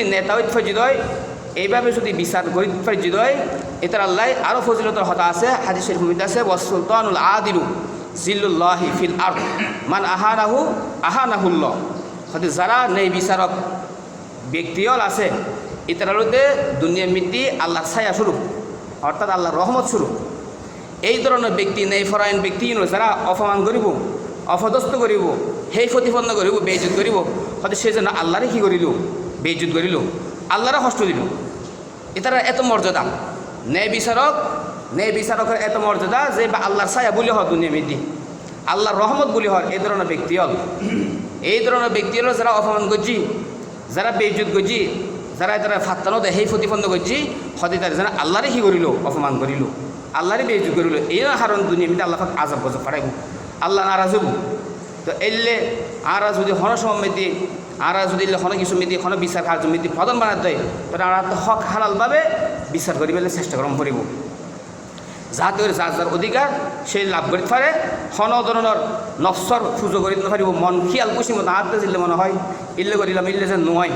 যদি নেতা ফজিদ হয় এইভাবে যদি বিচার গরিব ফজিদ হয় এটার আল্লাহ আরও ফজিলতর হতা আছে, হাদিস শরীফ মধ্যে আছে ওয়াসুলতানুল আদিলু জিল্লুল্লাহি ফিল আর মান আহানাহু আহানাহুল্লাহ। হয়তো যারা নেই বিচারক ব্যক্তিও আছে ইতারালুতে দুনিয়া মিটি আল্লাহর ছায়া স্বরূপ, অর্থাৎ আল্লাহর রহমত স্বরূপ। এই ধরনের ব্যক্তি নেই ফরায়ন ব্যক্তি যারা অপমান করিব, অপদস্থ করিব সেই প্রতিপন্ন করিব বেইজুত করিব, হয়তো সে যেন আল্লাহরে কি করিল? বেইজুত করিল। আল্লাহরে কষ্ট দিল। এটার এত মর্যাদা। ন্যায় বিচারক, ন্যায় বিচারকের এত মর্যাদা যে বা আল্লাহর ছায়া বলি হয় দুনিয়া মিটি আল্লাহর রহমত বলি হয় এই ধরনের ব্যক্তি হল। এই ধরনের ব্যক্তি হল যারা অপমান করছি, যারা বেইজুত করছি, যারা যারা ফাত্তানো দেয়, সেই প্রতিপন্ন করছি হতে তারা যেন আল্লাহরে কি করিল, অপমান করিল। আল্লাহরে বেইজুত করিল। এই হারণ দুনিয়া মিটি আল্লাহ আজাব গজব পাঠাইব আল্লাহ নারাজ হব তো এলে আরা যদি হন সমৃদ্ধি আরা যদি হন কিছু মিদি হন বিচার কার্য মিদি প্রধান বানাত দেয় তাহলে আরা হক হালালভাবে বিচার করি পেলে চেষ্টা গ্রহণ করিব যাতে করে যার যার অধিকার সেই লাভ করতে পারে হন ধরনের সুযোগ করিতে পারিব মন খিয়াল খুশি মতো হাতে দিলে মনে হয় ইল্লে করিলাম ইল্লে যে নয়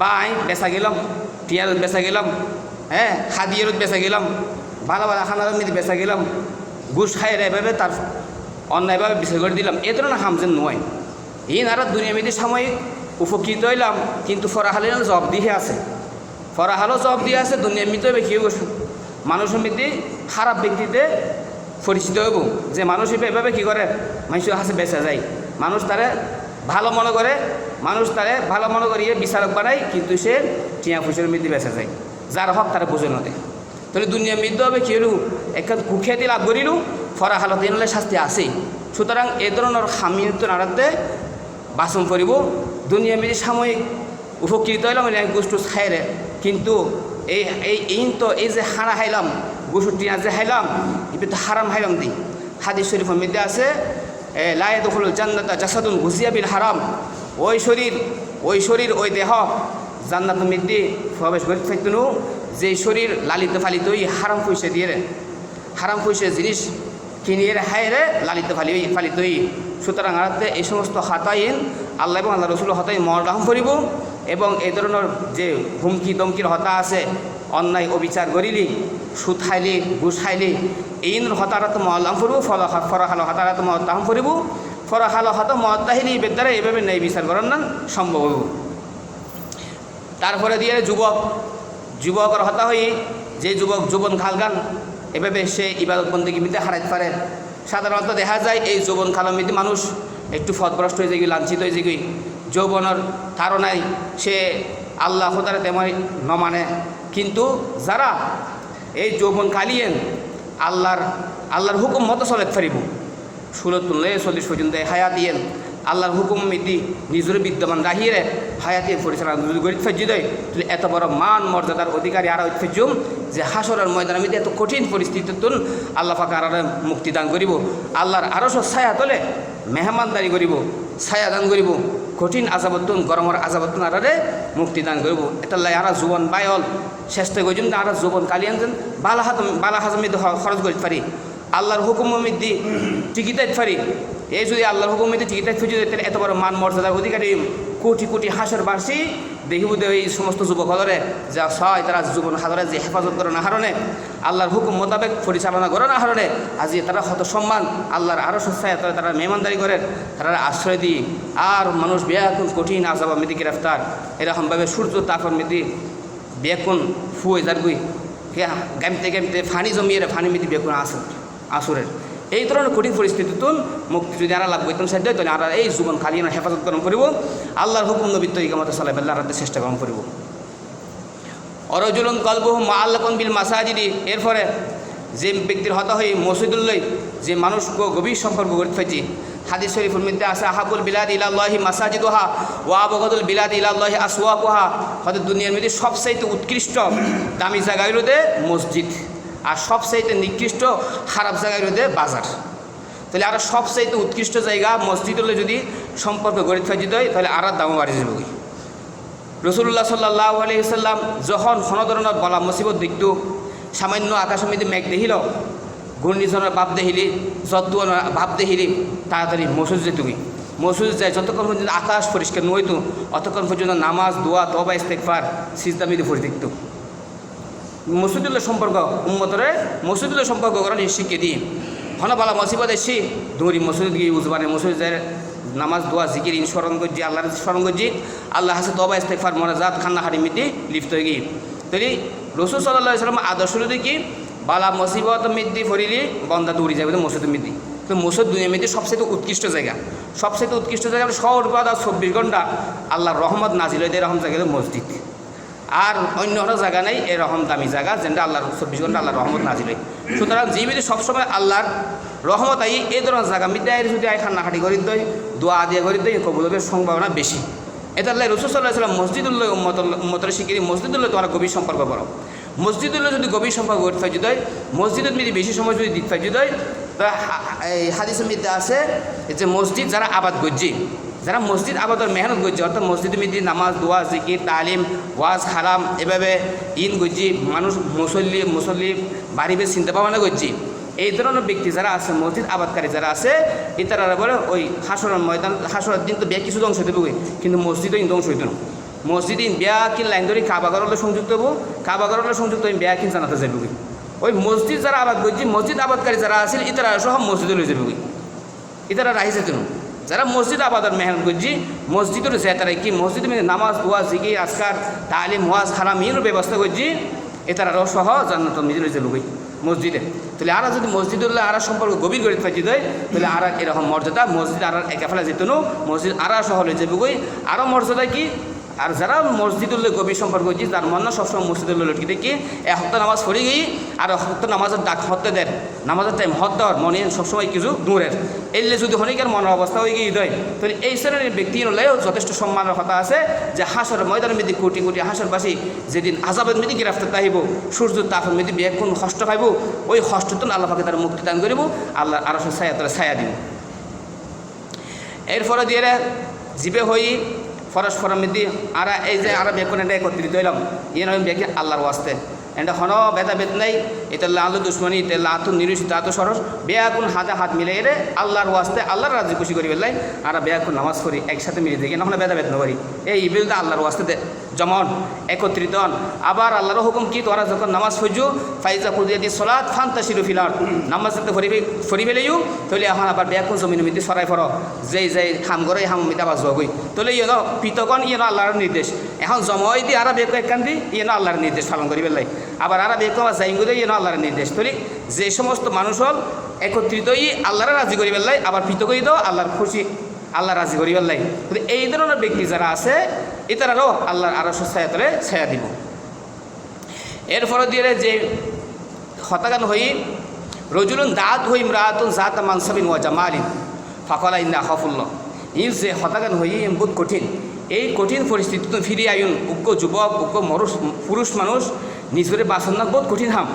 বা আই বেচা গেলাম টিয়ারত বেচা গেলাম হ্যাঁ হাদিয়ারত বেচা গেলাম ভালো ভালো খানার মিদি বেচা গেলাম ঘুষ খাই এভাবে তার অন্যায়ভাবে বিচার করে দিলাম। এ ধরনের হামজেন নয় এই নারা দুনিয়া মিদি সাময়িক উপকৃত হইলাম কিন্তু ফরাহালের জব দিয়ে আছে। ফরাহালও জব দিয়ে আছে দুনিয়া মিতে বেশি বসু মানুষের মধ্যে খারাপ ব্যক্তিতে পরিচিত হইব যে মানুষ এভাবে কী করে মানুষের হাসে বেঁচে যায়। মানুষ তারে ভালো মনে করে মানুষ তারে ভালো মনে করিয়ে বিচারক বানায়, কিন্তু সে টিয়া ফুসের মধ্যে বেঁচে যায়। যার হক তারা বুঝে নদে তাহলে দুনিয়া মৃত্যু হবে কি হলু? একটা কুখ্যাতি লাভ করিলু ফরা হালত এনলে শাস্তি আছেই। সুতরাং এ ধরনের খামিত নাড়াতে বাসন করিব দুনিয়া মিলি সাময়িক উপকৃত হইলাম এক গোষ্ঠ খাইরে কিন্তু এই এই ইন তো, এই যে হারা হাইলাম, গোষ্ঠ টিয়া যে হাইলাম এটা তো হারাম হাইলাম দি। হাদিস শরীফের মধ্যে আছে লায়ে দখল জান্নাতা জাসাদুন ঘুষিয়া বিল হারাম। ওই শরীর ওই শরীর, ওই দেহ জান্নাত মধ্যে প্রবেশ করে থাকতো যে শরীর লালিত ফালিত ওই হারাম পয়সা দিয়ে হারাম পয়সা জিনিস কিনিয়ে হায় রে, লালিত ফালি ফালিত সুতরাং আরাতে এই সমস্ত হাতাইন আল্লাহ এবং আল্লাহ রসুল হতাই মরলাহম করিব এবং এই ধরনের যে হুমকি দমকির হতা আছে, অন্যায় অবিচার করিলি, সুদ খাইলি, ঘুষ খাইলি, এই হতারাত মহল্লাম করব, ফল ফরাহাল হতারাত মহত্তাহম করিব। ফরাহাল হত মহত্তাহিনী বেদ্বারা এইভাবে ন্যায় বিচার করার না সম্ভব হইব। তারপরে দিয়ে যুবক, যুবকর হতা হই যে যুবক যৌবন খালগান এভাবে সে ইবাদত বন্দী মিতে হারাইতে পারে। সাধারণত দেখা যায় এই যৌবন খালমিতে মানুষ একটু ফদভ্রষ্ট হয়ে যাই লাঞ্ছিত হয়ে যাই যৌবনের ধারণায় সে আল্লাহ খোদারে তেমন নমানে। কিন্তু যারা এই যৌবন কালিয়েন আল্লাহর আল্লাহর হুকুম মতো চলে ফারিব ষোলো তুললে চল্লিশ পর্যন্ত হায়াত ইয়েন আল্লাহর হুকুম মিতি নিজের বিদ্যমান রাহিয়ে হায়াতের পরিচালনা যদি গরিব ফেজি দেয় তাহলে এত বড় মান মর্যাদার অধিকারী আর ফেজুম যে হাসরের ময়দানের মধ্যে এত কঠিন পরিস্থিতিতুন আল্লাহ ফাঁকা আর মুক্তিদান করিব আল্লাহর আরও ছায়া তোলে মেহমানদারি করিব ছায়া দান করিব, কঠিন আজাবতুন গরমের আজাবতুন আরে মুক্তিদান করিব। এটা লাই আরা জীবন বায়ল চেষ্টা করছেন আর জীবন কালিয়ান যেন বালাহাত হাত বালা হাজমিদ খরচ করতে পারি আল্লাহর হুকুম মিদি টিকিটাইতে পারি এই যদি আল্লাহর হুকুম মিদি টিকিটাই ফুজি এত বড় মান মর্যাদার অধিকারী কোটি কোটি হাসর বাড়ছি দেখিব এই সমস্ত যুবক হলরে, যা ছয় তারা যুবন হাজরে যে হেফাজত করে না হারণে আল্লাহর হুকুম মোতাবেক পরিচালনা করে না হারণে আজি তারা হত সম্মান, আল্লাহর আরও সস্তায় তারা তারা মেহমানদারি করে, তারা আশ্রয় দিই আর মানুষ বেয়াকুন কঠিন আজাবা মিদি গ্রেফতার। এরকমভাবে সূর্য তাপর মিদি বেকুন, ফুয়ে যার গুই গামতে গামতে ফানি জমিয়ে ফানি মিদি বেকুন আসর আসরের। এই ধরনের কঠিন পরিস্থিতিতুন মুক্তি যদি আরা লাভ করতাম সাধ্য তাহলে আর এই জীবন খালি না হেফাজত গ্রহণ করিব। আল্লাহর হুকুম নবীত্ব ইকামত সাল্লাহ আল্লাহ রাতে চেষ্টা গ্রহণ করিব। অরজুলন কলবহ মা আল্লাহন বিল মাসাজিদি, এরপরে যে ব্যক্তির হতা হয়ে মসজিদুল্লাই যে মানুষকে গভীর সম্পর্ক করতে পারছি হাদিস শরীফুল মধ্যে আছে আহাবুল বিলাদ ইলাল্লাহি মাসাজিদুহা ওয়া আবগদুল বিলাদ ইলাল্লাহি আসওয়াকুহা। হয়তো দুনিয়ার মধ্যে সবচাইতে উৎকৃষ্ট দামি জায়গা হইল মসজিদ। আর সবচাইতে নিকৃষ্ট খারাপ জায়গায় হইল বাজার। তাহলে আর সবচাইতে উৎকৃষ্ট জায়গা মসজিদ হলে যদি সম্পর্ক গড়ে থাকি হয়, তাহলে আর দামও বাড়ি যাবে রসুল্লাহ সাল্লাহ আলহিসাল্লাম যখন ধরনের বলা মুসিবত দেখতো, সামান্য আকাশের মধ্যে মেঘ দেখিল, ঘূর্ণিঝড়ের ভাব দেখিলি, যদ্দুয়ার ভাব দেখিলি, তাড়াতাড়ি মসজিদে তুমি মসজিদ যায়, যতক্ষণ পর্যন্ত আকাশ পরিষ্কার নইতো অতক্ষণ পর্যন্ত নামাজ, দোয়া তবা ইস্তেকফার সিজদামিদি ভরে দেখতো। মসজিদুল্লাহ সম্পর্ক উম্মতরে মসজিদুল্লাহ সম্পর্ক করা শিখিয়ে দিই হন বালা মসিবত এসি দৌড়ি মসজিদ গিয়ে উজবানে মসজিদ নামাজ, দোয়া, জিকির স্মরণ করছি, আল্লাহর স্মরণ করছি আল্লাহ হাসে তবা ইস্তেকফার মনাজাত, খান্না হারি মিটি লিপ্ত হয়ে গিয়ে। তৈরি রসুল সাল্লাহ সাল্লাম আদর্শ কি বালা মসিবত মিদ্দি ফরিলি, বন্দা দৌড়ি যাবে মসজিদ মিদ্দি তো মসজিদ দুনিয়া মিদ্দি সবচেয়ে উৎকৃষ্ট জায়গা। সবচেয়ে উৎকৃষ্ট জায়গা সর্বদা চব্বিশ ঘণ্টা আল্লাহর রহমত নাজিল এরকম জায়গা মসজিদ। আর অন্য কোনো জায়গা নেই, এরকম দামি জায়গা যেটা আল্লাহর চব্বিশ ঘণ্টা আল্লাহর রহমত নাজিল হয়। সুতরাং যে বিধি সবসময় আল্লাহর রহমত আই, এই ধরনের জায়গা মিদ্যায় যদি আই খান্নাখাটি করি দই দোয়া দিয়ে করি দই কবুলের সম্ভাবনা বেশি। এটা আল্লাহ রসুল সাল্লাহ সাল্লাম মসজিদুল্লাহ উম্মত উম্মতের শিখিয়ে মসজিদুল্লাহ তোমার গভীর সম্পর্ক করো মসজিদুল্লাহ যদি গভীর সম্পর্ক করতে হয় যদি মসজিদের মিদি বেশি সময় যদি দিতে হয় যদি তা হা- এই হাদিসের মধ্যে আছে যে মসজিদ যারা আবাদ করছে যারা মসজিদ আবাদর মেহনত করছে, অর্থাৎ মসজিদ মিদি নামাজ, দোয়া, জিকির, তালিম, ওয়াজ খারাম এভাবে ইন করছি মানুষ মুসল্লি মুসল্লি বাড়িবে চিন্তা ভাবনা করছি। এই ধরনের ব্যক্তি যারা আছে, মসজিদ আবাদকারী যারা আছে ইতারা বলে ওই হাসরের ময়দান, হাসরের দিন তো বিয়া কিছু ধ্বংস হইতে কিন্তু মসজিদও ইন ধ্বংস হইতো মসজিদ ইন বিয়া কিন লাইন ধরে কাবাগরলে সংযুক্ত হব কাবাগরলে সংযুক্ত হইন বিয়া কিন জানাতে যাবে ওই মসজিদ যারা আবাদ করছি, মসজিদ আবাদকারী যারা আছে ইতারা সহ মসজিদে লই যাবে ইতারা রাহি যেত যারা মসজিদ আবাদত মেহনত করছি, মসজিদের যে তারা কি মসজিদ মধ্যে নামাজ দোয়া জিকি আজকার, তালিম, ওয়াজ হারাম ইয়ের ব্যবস্থা করছি এতারাও রসহ জান্নাত মিজিল হয়েছে লোকই মসজিদে। তাহলে আর যদি মসজিদুল্লাহ আর সম্পর্ক গভীর করে থাকি দেয়, তাহলে আর এরকম মর্যাদা মসজিদ আর একা ফেলা যেত মসজিদ আর সহ লই যাবে আরও মর্যাদা কি? আর যারা মসজিদুল্লাহ গভীর সম্পর্ক হচ্ছে তার মন সবসময় মসজিদুল্লাহ লটকি দেখি এক হপ্তাহ নামাজ পড়ে গিয়ে আর হপ্তাহ নামাজের ডাক হত্যা দেন। নামাজের টাইম হত দেওয়ার মনে সবসময় কিছু দূরের এলে যদি হনিকার মনের অবস্থা হয়ে গিয়ে দেয় তাহলে এই শ্রেণির ব্যক্তি হলেও যথেষ্ট সম্মানের কথা আছে যে হাসর ময়দানের মেয়েদি কোটি কোটি হাসরবাসী যেদিন আজাবের মেদি গ্রেফতার তাহিব সূর্য তাপের মেদি বিয়ে কোন কষ্ট খাইব, ওই কষ্টতন আল্লাহ পাকে তার মুক্তি দান করিব আল্লাহ আরও ছায়া তারা ছায়া দিব। এরপরে দিয়ে জীবে হই ফরস ফরমিদি আর এই যে আর বেকুন এটা একত্রিত হইলাম। ইয়ে নয় বেকে আল্লাহর ওয়াস্তে। এটা হন বেদ নাই, এটা লালু দুশ্মনী, এটা লাতু নিরুষিত আত সরস, বেয়াকুন হাতে হাত মিলে এরে আল্লাহর ওয়াস্তে আল্লাহর রাজি খুশি করি বেলাই আর বেয়াকুন নামাজ করি, একসাথে মিলে দেখি, না বেদা বেদ করি এই ইবিল তো আল্লাহর ওয়াস্তে দে জমন একত্রিত হন। আবার আল্লাহর হুকুম কি? তোরা যখন নামাজ ফুজু ফাইজা ফুদিয়া দি সলাৎ ফান্তা শিরু ফিলার নামাজ যাতে ফরি ফরি ফেলেইও তাহলে এখন আবার বেয়াকুন জমিন মিতি সরাই ফর যেই যেই হাম করে হাম মিতা বাজ হই তাহলে ইয়ে পিতকন ইয়ে আল্লাহর নির্দেশ। এখন জমাই দি আর বেক একখান দি ইয়ে আল্লাহর নির্দেশ পালন করি পেলাই আবার আর বেক যাই গেলে ইয়ে আল্লাহর নির্দেশ। তাহলে যে সমস্ত মানুষ হল একত্রিতই আল্লাহর রাজি করি পেলাই আবার পিতকই দাও আল্লাহর খুশি, আল্লাহ রাজি করি কিন্তু এই ধরনের ব্যক্তি যারা আছে এতারারও আল্লাহর আরও ছায়া তলে ছায়া দিব। এরপরে দিয়ে যে হতাগান হই, রজুলুন দাঁত হই রাতুন জাত মানসাবিন ওয়া জামালিন। ফাকলা ইন্না হফুল্ল ই যে হতাগান হই বহুত কঠিন। এই কঠিন পরিস্থিতিতে ফিরে আয়ুন উগ্র যুবক, উগ্র মরুষ পুরুষ মানুষ নিজরে বাসন না, বহুত কঠিন হাম।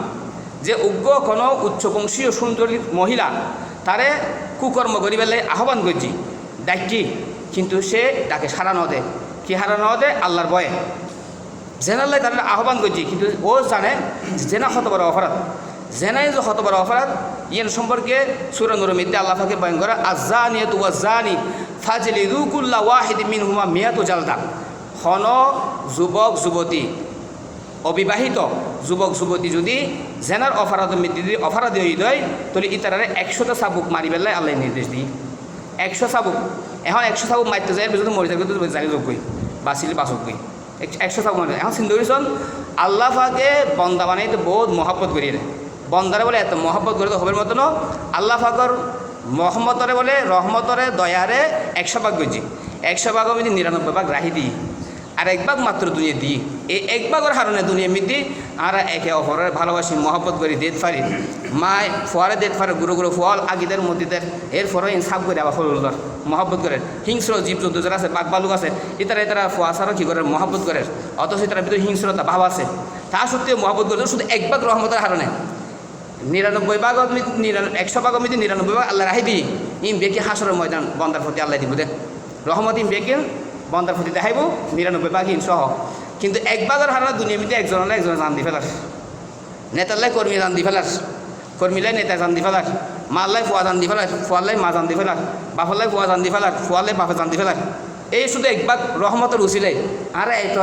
যে উগ্র কোনো উচ্চবংশীয় সুন্দরী মহিলা, তারে কুকর্ম করিবেলে আহ্বান করছি। ডাকি কিন্তু সে তাকে সারা ন দে কি হারা ন দে আল্লাহর বয়ে জেনাল্লাই তাদের আহ্বান করছি, কিন্তু ও জানে জেনা হত বড় অপরাধ। জেনাই যে হত বড় অপরাধ ইয়ের সম্পর্কে সুরনুর আল্লাহ ফাঁকে বয়ন করে আজানি তু আজানি ফাজলি রুকুল্লা ওয়াহিদ মিন হুমা মিয়াতু জালদা। হন যুবক, যুবতী, অবিবাহিত যুবক, যুবতী যদি জেনার অপরাধ যদি অপরাধী হয়ে দেয় তাহলে ইতারারে একশোটা চাবুক মারি পেলাই আল্লাহ নির্দেশ দিই একশো চাবুক এখন একশো চাবুক মারতে যায় যদি মরি থাকবে জানি যোগ্যই বাঁচিলে বাঁচক গই একশো চাবুক মারি এখন করিছন আল্লাহ ফাকে বন্দা বানাইতে বহুত মহাব্বত করি বন্দারে বলে এত মহাব্বত করে তো হবের মতন আল্লাহ ফাকর মহম্মতরে বলে রহমতরে দয়ারে একশো ভাগ গজি একশো ভাগ আমি নিরানব্বই ভাগ রাহি দিই আর এক ভাগ মাত্র দুনিয়া দিই এই এক ভাগের হারণে দুনিয়া মিদি আর একে অপরের ভালোবাসি মহব্বত করি দেত পারি মায় ফোয়ারে দেত পারে গুরু গুরু ফল আগিদের মধ্যে এরপরে সাপ করে আবার ফলুল্লার মহব্বত করে হিংস্র জীব জন্তু যারা আছে, বাঘ বালুক আছে, ইতারা ইতারা ফোয়াশারও কী করে? মহব্বত করে অথচ তারা ভিতরে হিংস্রতা ভাব আছে। তা সত্ত্বেও মহব্বত করে শুধু এক ভাগ রহমতের হারণে। নিরানব্বই ভাগ একশো ভাগ মিদি নিরানব্বই ভাগ আল্লাহ রাহি দিই ইম বেকি হাসরের ময়দান বন্দার প্রতি আল্লাহ দিব দে। রহমত ইম বেকি বন্দার প্রতি দেখাইব, নিরানব্বই ভাগ ইন সহ। কিন্তু এক ভাগের হারা দুনিয়া মিতে একজন হলে একজনে জান দি ফেলার। নেতাল্লাই কর্মী জান দি ফেলার। কর্মীলাই নেতা জান্দি ফেলার মাল্লাই ফুয়া জান্দি ফেলার ফুয়াল্লাই মা জান্দি ফেলার বাফাল্লাই ফুয়া জান্দি ফেলার ফুয়াল্লাই বাপে জান্দি ফেলার এই শুধু একবার রহমতের উচিলে আর তো